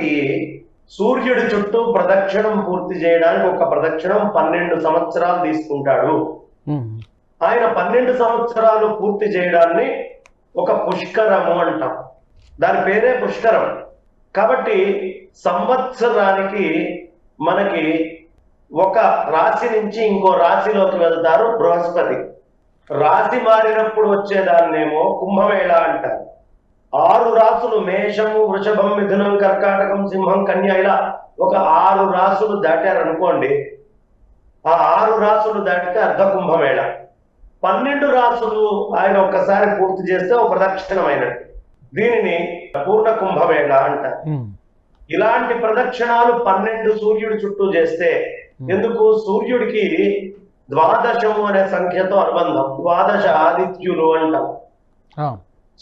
బృహస్పతి సూర్యుడి చుట్టూ ప్రదక్షిణం పూర్తి చేయడానికి ఒక ప్రదక్షిణం పన్నెండు సంవత్సరాలు తీసుకుంటాడు. ఆయన పన్నెండు సంవత్సరాలు పూర్తి చేయడాన్ని ఒక పుష్కరము అంటాం. దాని పేరే పుష్కరం. కాబట్టి సంవత్సరానికి మనకి ఒక రాశి నుంచి ఇంకో రాశిలోకి వెళ్తారు బృహస్పతి. రాశి మారినప్పుడు వచ్చేదాన్నేమో కుంభమేళ అంటారు. ఆరు రాసులు మేషము వృషభం మిథునం కర్కాటకం సింహం కన్య ఇలా ఒక ఆరు రాసులు దాటారనుకోండి ఆ ఆరు రాసులు దాటితే అర్ధ కుంభమేళ పన్నెండు రాసులు ఆయన ఒక్కసారి పూర్తి చేస్తే ఒక ప్రదక్షిణమైనట్టు దీనిని పూర్ణ కుంభమేళ అంటారు ఇలాంటి ప్రదక్షిణాలు పన్నెండు సూర్యుడి చుట్టూ చేస్తే ఎందుకు? సూర్యుడికి ద్వాదశము అనే సంఖ్యతో అనుబంధం. ద్వాదశ ఆదిత్యులు అంటాం.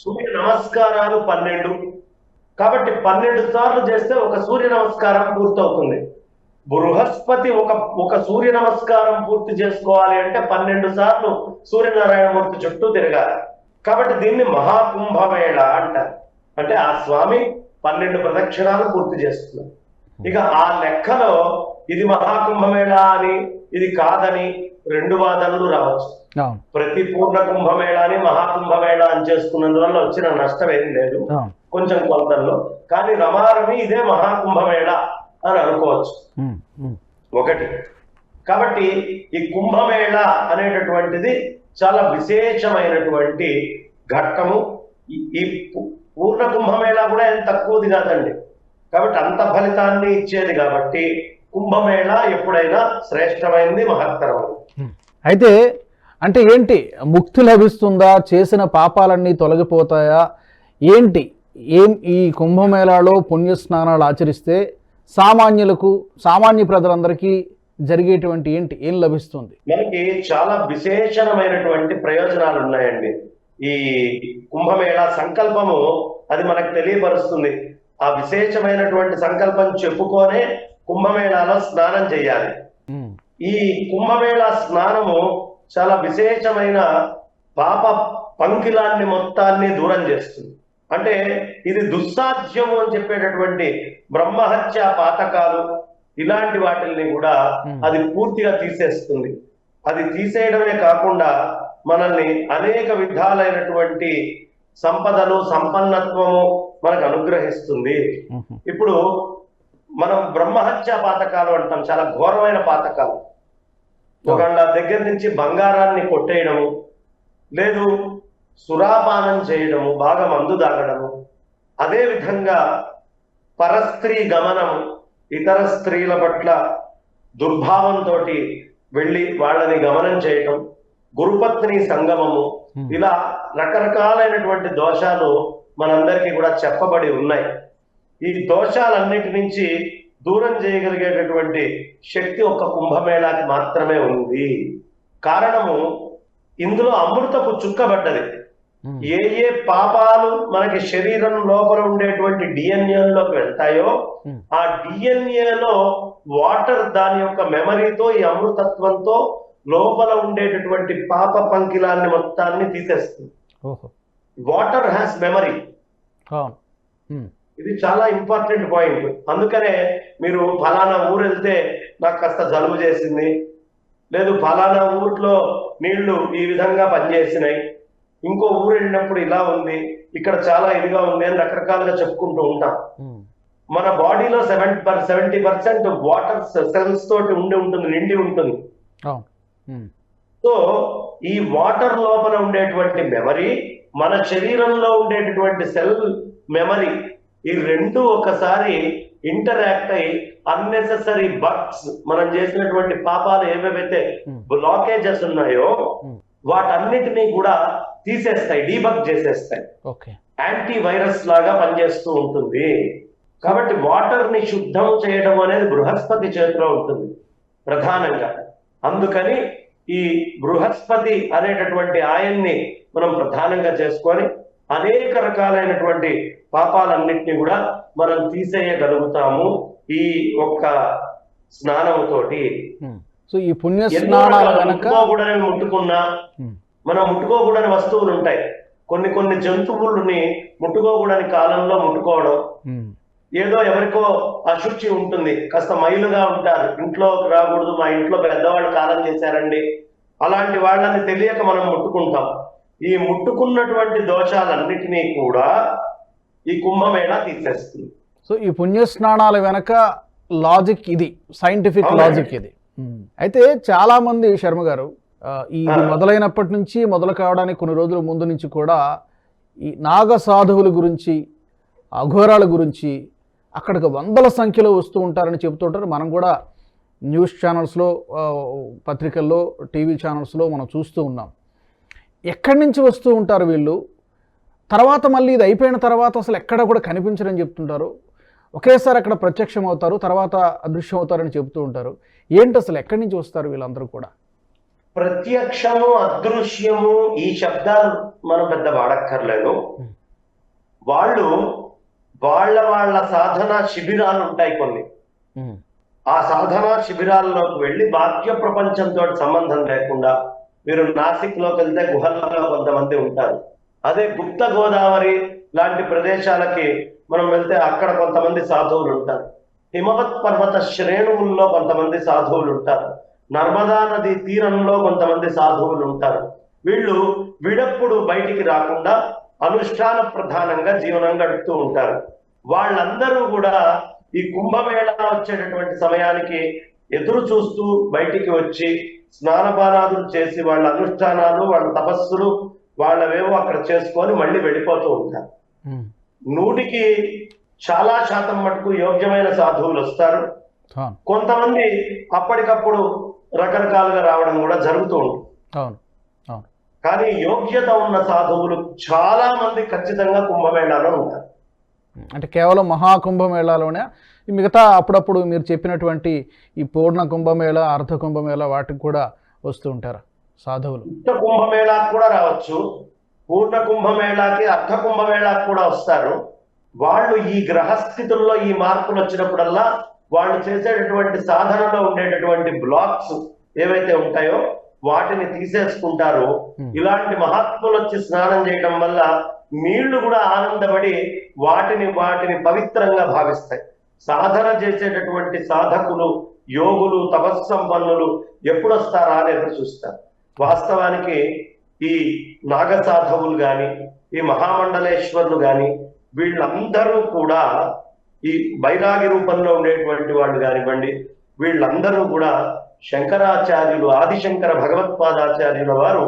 సూర్య నమస్కారాలు పన్నెండు. కాబట్టి పన్నెండు సార్లు చేస్తే ఒక సూర్య నమస్కారం పూర్తవుతుంది. బృహస్పతి ఒక ఒక సూర్య నమస్కారం పూర్తి చేసుకోవాలి అంటే పన్నెండు సార్లు సూర్యనారాయణమూర్తి చుట్టూ తిరగాలి. కాబట్టి దీన్ని మహాకుంభమేళ అంటారు. అంటే ఆ స్వామి పన్నెండు ప్రదక్షిణాలు పూర్తి చేస్తున్నారు. ఇక ఆ లెక్కలో ఇది మహాకుంభమేళ అని ఇది కాదని రెండు వాదనలు రావచ్చు. ప్రతి పూర్ణ కుంభమేళాని మహాకుంభమేళ అని చేసుకున్నందువల్ల వచ్చిన నష్టం ఏం లేదు కొంచెం కొలతల్లో. కానీ రమారమి ఇదే మహాకుంభమేళ అని అనుకోవచ్చు. ఒకటి. కాబట్టి ఈ కుంభమేళ అనేటటువంటిది చాలా విశేషమైనటువంటి ఘట్టము. ఈ- పూర్ణ కుంభమేళ కూడా ఏం తక్కువది కాదండి. కాబట్టి అంత ఫలితాన్ని ఇచ్చేది కాబట్టి కుంభమేళ ఎప్పుడైనా శ్రేష్టమైంది మహత్తరమైంది. అయితే అంటే ఏంటి? ముక్తి లభిస్తుందా? చేసిన పాపాలన్నీ తొలగిపోతాయా? ఏంటి? ఏం ఈ కుంభమేళాలో పుణ్యస్నానాలు ఆచరిస్తే సామాన్యులకు సామాన్య ప్రజలందరికీ జరిగేటువంటి ఏంటి? ఏం లభిస్తుంది? మనకి చాలా విశేషమైనటువంటి ప్రయోజనాలు ఉన్నాయండి. ఈ కుంభమేళ సంకల్పము అది మనకు తెలియపరుస్తుంది. ఆ విశేషమైనటువంటి సంకల్పం చెప్పుకొనే కుంభమేళాలో స్నానం చేయాలి. ఈ కుంభమేళ స్నానము చాలా విశేషమైన పాప పంకిలాన్ని మొత్తాన్ని దూరం చేస్తుంది. అంటే ఇది దుస్సాధ్యము అని చెప్పేటటువంటి బ్రహ్మహత్య పాతకాలు ఇలాంటి వాటిల్ని కూడా. అది పూర్తిగా తీసేస్తుంది. అది తీసేయడమే కాకుండా మనల్ని అనేక విధాలైనటువంటి సంపదలు సంపన్నత్వము మనకు అనుగ్రహిస్తుంది. ఇప్పుడు మనం బ్రహ్మహత్య పాతకాలు అంటాం. చాలా ఘోరమైన పాతకాలు. ఒకళ్ళ దగ్గర నుంచి బంగారాన్ని కొట్టేయడము లేదు సురాపానం చేయడము బాగా మందు తాగడము అదే విధంగా పరస్త్రీ గమనం ఇతర స్త్రీల పట్ల దుర్భావంతో వెళ్ళి వాళ్ళని గమనం చేయటం గురుపత్ని సంగమము ఇలా రకరకాలైనటువంటి దోషాలు మనందరికీ కూడా చెప్పబడి ఉన్నాయి. ఈ దోషాలన్నిటి నుంచి దూరం చేయగలిగేటటువంటి శక్తి ఒక కుంభమేళాకి మాత్రమే ఉంది. కారణము ఇందులో అమృతపు చుక్కబడ్డది. ఏ ఏ పాపాలు మనకి శరీరం లోపల ఉండేటువంటి డిఎన్ఏలోకి వెళ్తాయో ఆ డిఎన్ఏలో వాటర్ దాని యొక్క మెమరీతో ఈ అమృతత్వంతో లోపల ఉండేటటువంటి పాప పంకిలాన్ని మొత్తాన్ని తీసేస్తుంది. వాటర్ హ్యాస్ మెమరీ ఇది చాలా ఇంపార్టెంట్ పాయింట్. అందుకనే మీరు ఫలానా ఊరు వెళ్తే నాకు కాస్త జలుబు చేసింది. లేదు ఫలానా ఊర్లో నీళ్ళు ఈ విధంగా పనిచేసినాయి. ఇంకో ఊరు వెళ్ళినప్పుడు ఇలా ఉంది ఇక్కడ చాలా ఇదిగా ఉంది అని రకరకాలుగా చెప్పుకుంటూ ఉంటాం. మన బాడీలో seventy per seventy percent water cells తోటి ఉండి ఉంటుంది నిండి ఉంటుంది. సో ఈ వాటర్ లోపల ఉండేటువంటి మెమరీ మన శరీరంలో ఉండేటటువంటి సెల్ మెమరీ ఈ రెండు ఒకసారి ఇంటరాక్ట్ అయి అన్నెసెసరీ బగ్స్ మనం చేసినటువంటి పాపాలు ఏవేవైతే Hmm. బ్లాకేజెస్ ఉన్నాయో Hmm. వాటన్నిటినీ కూడా తీసేస్తాయి డీబగ్ చేసేస్తాయి యాంటీ వైరస్ లాగా పనిచేస్తూ ఉంటుంది కాబట్టి వాటర్ని శుద్ధం చేయడం అనేది బృహస్పతి చేతిలో ఉంటుంది ప్రధానంగా అందుకని ఈ బృహస్పతి అనేటటువంటి ఆయన్ని మనం ప్రధానంగా చేసుకొని అనేక రకాలైనటువంటి పాపాలన్నింటినీ కూడా మనం తీసేయగలుగుతాము ఈ ఒక్క స్నానముతోటి. ఉమ్. సో ఈ పుణ్య స్నానాల ముట్టుకోకూడని ముట్టుకున్నా? మనం ముట్టుకోకూడని వస్తువులు ఉంటాయి. కొన్ని కొన్ని జంతువులని ముట్టుకోకూడని కాలంలో ముట్టుకోవడం. ఏదో ఎవరికో అశుచి ఉంటుంది. కాస్త మైలుగా ఉంటారు. ఇంట్లో రాకూడదు మా ఇంట్లో పెద్దవాళ్ళు కాలం చేశారండి. అలాంటి వాళ్ళని తెలియక మనం ముట్టుకుంటాం. ఈ ముట్టుకున్నటువంటి దోషాలన్నిటినీ కూడా ఈ కుంభమేళ తీసేస్తుంది సో ఈ పుణ్యస్నానాల వెనక లాజిక్ ఇది సైంటిఫిక్. లాజిక్ ఇది. అయితే చాలా మంది శర్మ గారు ఇది. మొదలైనప్పటి నుంచి మొదలు కావడానికి కొన్ని రోజుల ముందు నుంచి కూడా ఈ నాగ సాధువుల గురించి అఘోరాల గురించి అక్కడికి వందల సంఖ్యలో వస్తూ ఉంటారని చెబుతూ ఉంటారు మనం కూడా న్యూస్ ఛానల్స్లో పత్రికల్లో టీవీ ఛానల్స్లో మనం చూస్తూ ఉన్నాం ఎక్కడి నుంచి వస్తూ ఉంటారు వీళ్ళు? తర్వాత మళ్ళీ ఇది అయిపోయిన తర్వాత అసలు ఎక్కడ కూడా కనిపించరని చెప్తుంటారు. ఒకేసారి అక్కడ ప్రత్యక్షం అవుతారు తర్వాత అదృశ్యం అవుతారని చెబుతూ ఉంటారు. ఏంటి అసలు ఎక్కడి నుంచి వస్తారు వీళ్ళందరూ కూడా? ప్రత్యక్షము అదృశ్యము ఈ శబ్దాలు మనం పెద్ద వాడక్కర్లేదు. వాళ్ళు వాళ్ళ వాళ్ళ సాధన శిబిరాలు ఉంటాయి కొన్ని. ఆ సాధనా శిబిరాల్లోకి వెళ్ళి బాహ్య ప్రపంచంతో సంబంధం లేకుండా మీరు నాసిక్లోకి వెళ్తే గుహల్లో కొంతమంది ఉంటారు. అదే గుప్త గోదావరి లాంటి ప్రదేశాలకి మనం వెళ్తే అక్కడ కొంతమంది సాధువులు ఉంటారు. హిమవత్ పర్వత శ్రేణువుల్లో కొంతమంది సాధువులు ఉంటారు. నర్మదా నది తీరంలో కొంతమంది సాధువులు ఉంటారు. వీళ్ళు విడప్పుడు బయటికి రాకుండా అనుష్ఠాన ప్రధానంగా జీవనం గడుపుతూ ఉంటారు. వాళ్ళందరూ కూడా ఈ కుంభమేళ వచ్చేటటువంటి సమయానికి ఎదురు చూస్తూ బయటికి వచ్చి స్నానపానాదులు చేసి వాళ్ళ అనుష్ఠానాలు వాళ్ళ తపస్సులు వాళ్ళవేవో అక్కడ చేసుకొని మళ్ళీ వెళ్ళిపోతూ ఉంటారు. నూటికి చాలా శాతం మటుకు యోగ్యమైన సాధువులు వస్తారు. కొంతమంది అప్పటికప్పుడు రకరకాలుగా రావడం కూడా జరుగుతూ ఉంటుంది. కానీ యోగ్యత ఉన్న సాధువులు చాలా మంది ఖచ్చితంగా కుంభమేళాలో ఉంటారు. అంటే కేవలం మహాకుంభమేళాలోనే మిగతా అప్పుడప్పుడు మీరు చెప్పినటువంటి ఈ పూర్ణ కుంభమేళ అర్ధ కుంభమేళ వాటికి కూడా వస్తూ ఉంటారు సాధువులు. కుంభమేళాకు కూడా రావచ్చు. పూర్ణ కుంభమేళాకి అర్ధ కుంభమేళాకు కూడా వస్తారు. వాళ్ళు ఈ గ్రహస్థితుల్లో ఈ మార్పులు వచ్చినప్పుడల్లా వాళ్ళు చేసేటటువంటి సాధనలో ఉండేటటువంటి బ్లాక్స్ ఏవైతే ఉంటాయో వాటిని తీసేసుకుంటారు. ఇలాంటి మహాత్ములు వచ్చి స్నానం చేయడం వల్ల నీళ్ళు కూడా ఆనందపడి వాటిని వాటిని పవిత్రంగా భావిస్తాయి. సాధన చేసేటటువంటి సాధకులు యోగులు తపస్సంపన్నులు ఎప్పుడు వస్తారా అని ఎదురు చూస్తారు. వాస్తవానికి ఈ నాగ సాధవులు గాని ఈ మహామండలేశ్వరులు గాని వీళ్ళందరూ కూడా ఈ బైరాగి రూపంలో ఉండేటువంటి వాళ్ళు కానివ్వండి వీళ్ళందరూ కూడా శంకరాచార్యులు ఆదిశంకర భగవత్పాదాచార్యుల వారు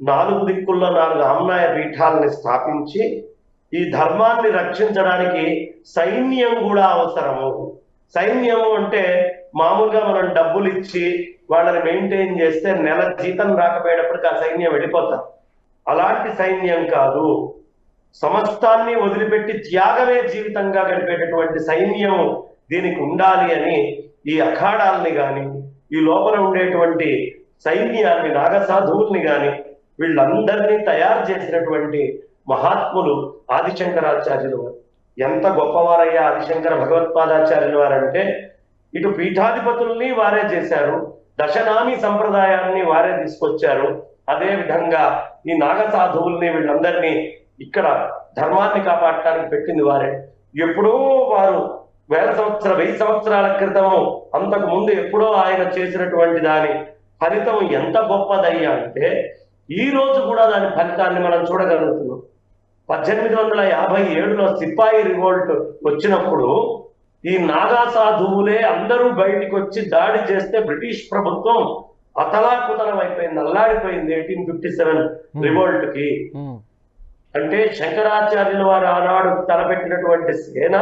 నాలుగు దిక్కుల్లో నాలుగు ఆమ్నాయ పీఠాలని స్థాపించి ఈ ధర్మాన్ని రక్షించడానికి సైన్యం కూడా అవసరము. సైన్యము అంటే మామూలుగా మనం డబ్బులు ఇచ్చి వాళ్ళని మెయింటైన్ చేస్తే నెల జీతం రాకపోయేటప్పటికి ఆ సైన్యం వెళ్ళిపోతారు. అలాంటి సైన్యం కాదు. సమస్తాన్ని వదిలిపెట్టి త్యాగమే జీవితంగా గడిపేటటువంటి సైన్యం దీనికి ఉండాలి అని ఈ అఖాడాల్ని కానీ ఈ లోపల ఉండేటువంటి సైన్యాన్ని నాగసాధువుల్ని కానీ వీళ్ళందరినీ తయారు చేసినటువంటి మహాత్ములు ఆదిశంకరాచార్యులు వారు. ఎంత గొప్పవారయ్యా ఆదిశంకర భగవత్పాదాచార్యులు వారంటే ఇటు పీఠాధిపతుల్ని వారే చేశారు దశనామి సంప్రదాయాన్ని వారే తీసుకొచ్చారు. అదే విధంగా ఈ నాగ సాధువుల్ని వీళ్ళందరినీ ఇక్కడ ధర్మాన్ని కాపాడటానికి పెట్టింది వారే. ఎప్పుడో వారు వేల సంవత్సర వెయ్యి సంవత్సరాల క్రితము అంతకు ముందు ఎప్పుడో ఆయన చేసినటువంటి దాని ఫలితం ఎంత గొప్పదయ్యా అంటే ఈ రోజు కూడా దాని ఫలితాన్ని మనం చూడగలుగుతున్నాం. పద్దెనిమిది వందల యాభై ఏడులో సిపాయి రివోల్ట్ వచ్చినప్పుడు ఈ నాగా సాధువులే అందరూ బయటికి వచ్చి దాడి చేస్తే బ్రిటిష్ ప్రభుత్వం అతలాకుతలం అయిపోయింది అల్లాడిపోయింది ఎయిటీన్ ఫిఫ్టీ సెవెన్ రివోల్ట్కి ఉమ్, అంటే శంకరాచార్యుల వారు ఆనాడు తలపెట్టినటువంటి సేన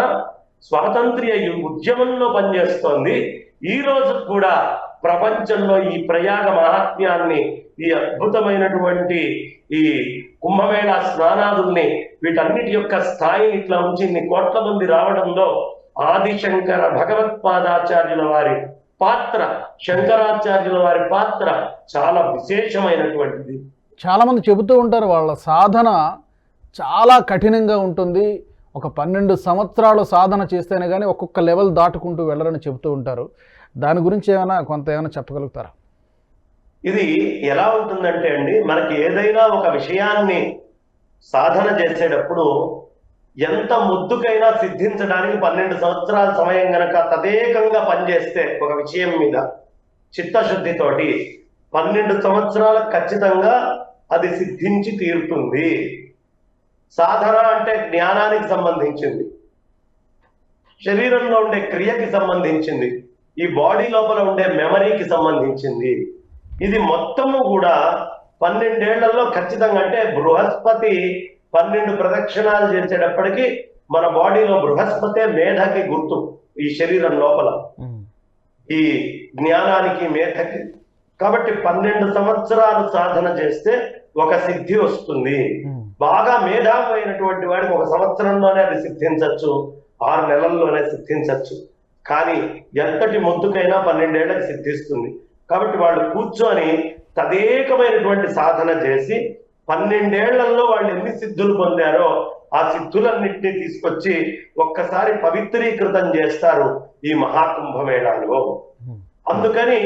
స్వాతంత్ర్య ఉద్యమంలో పనిచేస్తోంది. ఈ రోజు కూడా ప్రపంచంలో ఈ ప్రయాగ మహాత్మ్యాన్ని ఈ అద్భుతమైనటువంటి ఈ కుంభమేళ స్నానాదుల్ని వీటన్నిటి యొక్క స్థాయిని ఇట్లా ఉంచి ఇన్ని కోట్ల మంది రావడంలో ఆదిశంకర భగవత్పాదాచార్యుల వారి పాత్ర శంకరాచార్యుల వారి పాత్ర చాలా విశేషమైనటువంటిది. చాలా మంది చెబుతూ ఉంటారు వాళ్ళ సాధన చాలా కఠినంగా ఉంటుంది. ఒక పన్నెండు సంవత్సరాలు సాధన చేస్తేనే కానీ ఒక్కొక్క లెవెల్ దాటుకుంటూ వెళ్ళరని చెబుతూ ఉంటారు. దాని గురించి ఏమైనా కొంత ఏమైనా చెప్పగలుగుతారా? ఇది ఎలా ఉంటుందంటే అండి మనకి ఏదైనా ఒక విషయాన్ని సాధన చేసేటప్పుడు ఎంత ముద్దుకైనా సిద్ధించడానికి పన్నెండు సంవత్సరాల సమయం గనక తదేకంగా పనిచేస్తే ఒక విషయం మీద చిత్తశుద్ధితోటి పన్నెండు సంవత్సరాలకు ఖచ్చితంగా అది సిద్ధించి తీరుతుంది. సాధన అంటే జ్ఞానానికి సంబంధించింది. శరీరంలో ఉండే క్రియకి సంబంధించింది. ఈ బాడీ లోపల ఉండే మెమరీకి సంబంధించింది. ఇది మొత్తము కూడా పన్నెండేళ్ళలో ఖచ్చితంగా అంటే బృహస్పతి పన్నెండు ప్రదక్షిణాలు చేసేటప్పటికి మన బాడీలో బృహస్పతే మేధకి గుర్తు ఈ శరీరం లోపల. ఈ జ్ఞానానికి మేధకి. కాబట్టి పన్నెండు సంవత్సరాలు సాధన చేస్తే ఒక సిద్ధి వస్తుంది. బాగా మేధావైనటువంటి వాడికి ఒక సంవత్సరంలోనే అది సిద్ధించవచ్చు ఆరు నెలల్లోనే సిద్ధించవచ్చు కానీ ఎంతటి మొత్తుకైనా పన్నెండేళ్ళకు సిద్ధిస్తుంది. కాబట్టి వాళ్ళు కూర్చొని తదేకమైనటువంటి సాధన చేసి పన్నెండేళ్ళలో వాళ్ళు ఎన్ని సిద్ధులు పొందారో ఆ సిద్ధులన్నింటినీ తీసుకొచ్చి ఒక్కసారి పవిత్రీకృతం చేస్తారు ఈ మహాకుంభమేళాలో. అందుకని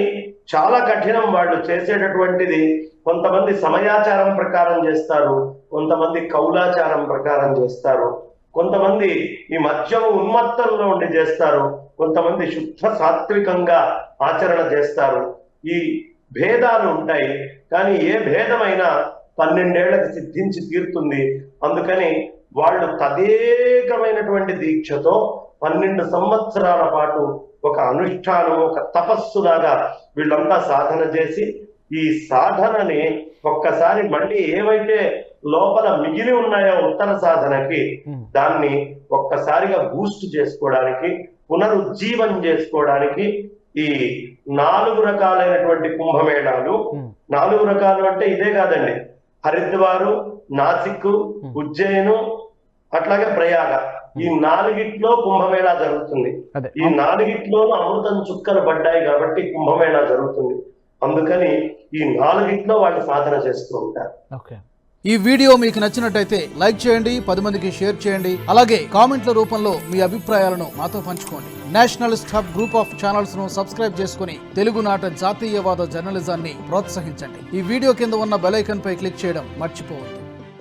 చాలా కఠినం వాళ్ళు చేసేటటువంటిది కొంతమంది సమయాచారం ప్రకారం చేస్తారు కొంతమంది కౌలాచారం ప్రకారం చేస్తారు కొంతమంది ఈ మద్యం ఉన్మత్తంలో ఉండి చేస్తారు కొంతమంది శుద్ధ సాత్వికంగా ఆచరణ చేస్తారు. ఈ భేదాలు ఉంటాయి కానీ ఏ భేదమైనా పన్నెండేళ్ళకు సిద్ధించి తీరుతుంది. అందుకని వాళ్ళు తదేకమైనటువంటి దీక్షతో పన్నెండు సంవత్సరాల పాటు ఒక అనుష్ఠానం ఒక తపస్సులాగా వీళ్ళంతా సాధన చేసి ఈ సాధనని ఒక్కసారి మళ్ళీ ఏవైతే లోపల మిగిలి ఉన్నాయో ఉత్తర సాధనకి దాన్ని ఒక్కసారిగా బూస్ట్ చేసుకోవడానికి పునరుజ్జీవం చేసుకోవడానికి ఈ నాలుగు రకాలైనటువంటి కుంభమేళాలు. నాలుగు రకాలు అంటే ఇదే కాదండి. హరిద్వారు నాసిక్ ఉజ్జయిను అట్లాగే ప్రయాగ. ఈ నాలుగిట్లో కుంభమేళా జరుగుతుంది. ఈ నాలుగిట్లోనూ అమృతం చుక్కలు పడ్డాయి కాబట్టి కుంభమేళా జరుగుతుంది. అందుకని ఈ నాలుగిట్లో వాళ్ళు సాధన చేస్తూ ఉంటారు. ఓకే. ఈ వీడియో మీకు నచ్చినట్టయితే లైక్ చేయండి పది మందికి షేర్ చేయండి. అలాగే కామెంట్ల రూపంలో మీ అభిప్రాయాలను మాతో పంచుకోండి. నేషనలిస్ట్ హబ్ గ్రూప్ ఆఫ్ ఛానల్స్ను సబ్స్క్రైబ్ చేసుకుని తెలుగునాట జాతీయవాద జర్నలిజాన్ని ప్రోత్సహించండి. ఈ వీడియో కింద ఉన్న బెల్ పై క్లిక్ చేయడం మర్చిపోవద్దు.